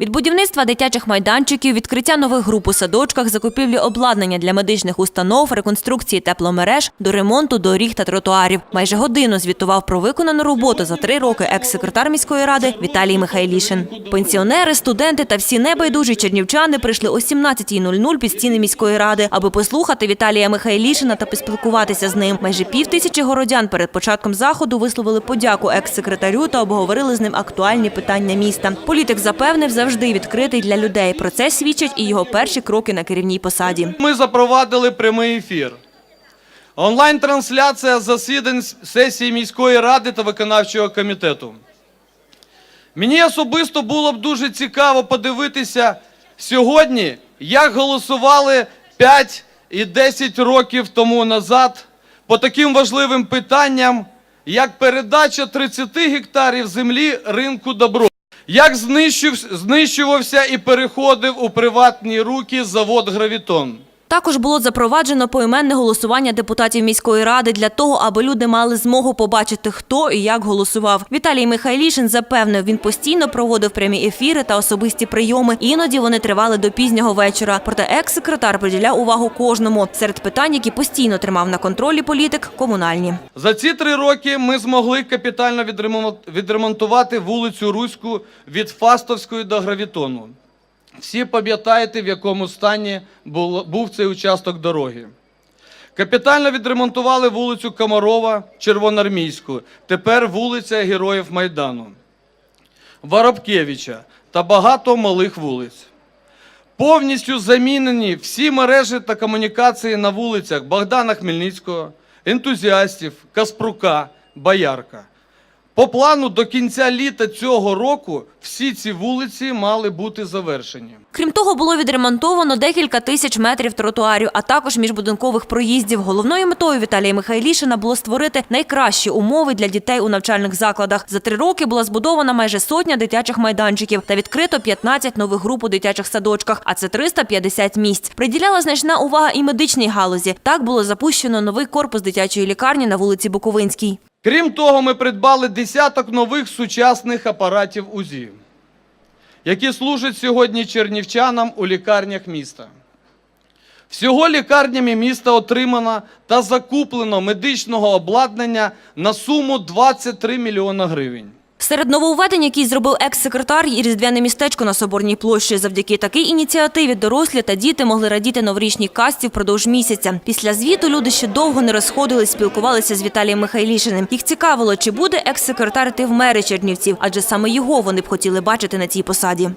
Від будівництва дитячих майданчиків, відкриття нових груп у садочках, закупівлі обладнання для медичних установ, реконструкції тепломереж, до ремонту доріг та тротуарів. Майже годину звітував про виконану роботу за три роки екс-секретар міської ради Віталій Михайлішин. Пенсіонери, студенти та всі небайдужі чернівчани прийшли о 17.00 під стіни міської ради, аби послухати Віталія Михайлішина та поспілкуватися з ним. Майже пів тисячі городян перед початком заходу висловили подяку екс-секретарю та обговорили з ним актуальні питання міста. Політик запевнив, завжди відкритий для людей. Про це свідчать і його перші кроки на керівній посаді. Ми запровадили прямий ефір. Онлайн-трансляція засідань сесії міської ради та виконавчого комітету. Мені особисто було б дуже цікаво подивитися сьогодні, як голосували 5 і 10 років тому назад по таким важливим питанням, як передача 30 гектарів землі ринку добро. Як знищувався і переходив у приватні руки завод Гравітон. Також було запроваджено поіменне голосування депутатів міської ради для того, аби люди мали змогу побачити, хто і як голосував. Віталій Михайлішин запевнив, він постійно проводив прямі ефіри та особисті прийоми. Іноді вони тривали до пізнього вечора. Проте екс-секретар приділяв увагу кожному. Серед питань, які постійно тримав на контролі політик, комунальні. За ці три роки ми змогли капітально відремон- відремонтувати вулицю Руську від Фастовської до Гравітону. Всі пам'ятаєте, в якому стані був цей участок дороги. Капітально відремонтували вулицю Комарова, Червоноармійську, тепер вулиця Героїв Майдану, Воробкевича та багато малих вулиць. Повністю замінені всі мережі та комунікації на вулицях Богдана Хмельницького, ентузіастів, Каспрука, Боярка. По плану до кінця літа цього року всі ці вулиці мали бути завершені. Крім того, було відремонтовано декілька тисяч метрів тротуарів, а також міжбудинкових проїздів. Головною метою Віталія Михайлішина було створити найкращі умови для дітей у навчальних закладах. За три роки була збудована майже сотня дитячих майданчиків та відкрито 15 нових груп у дитячих садочках, а це 350 місць. Приділяла значна увага і медичній галузі. Так було запущено новий корпус дитячої лікарні на вулиці Буковинській. Крім того, ми придбали десяток нових сучасних апаратів УЗІ, які служать сьогодні чернівчанам у лікарнях міста. Всього лікарнями міста отримано та закуплено медичного обладнання на суму 23 мільйона гривень. Серед нововведень, які зробив екс-секретар, і різдвяне містечко на Соборній площі. Завдяки такій ініціативі дорослі та діти могли радіти новорічній касті впродовж місяця. Після звіту люди ще довго не розходились, спілкувалися з Віталієм Михайлішиним. Їх цікавило, чи буде екс-секретар йти в мери Чернівців, адже саме його вони б хотіли бачити на цій посаді.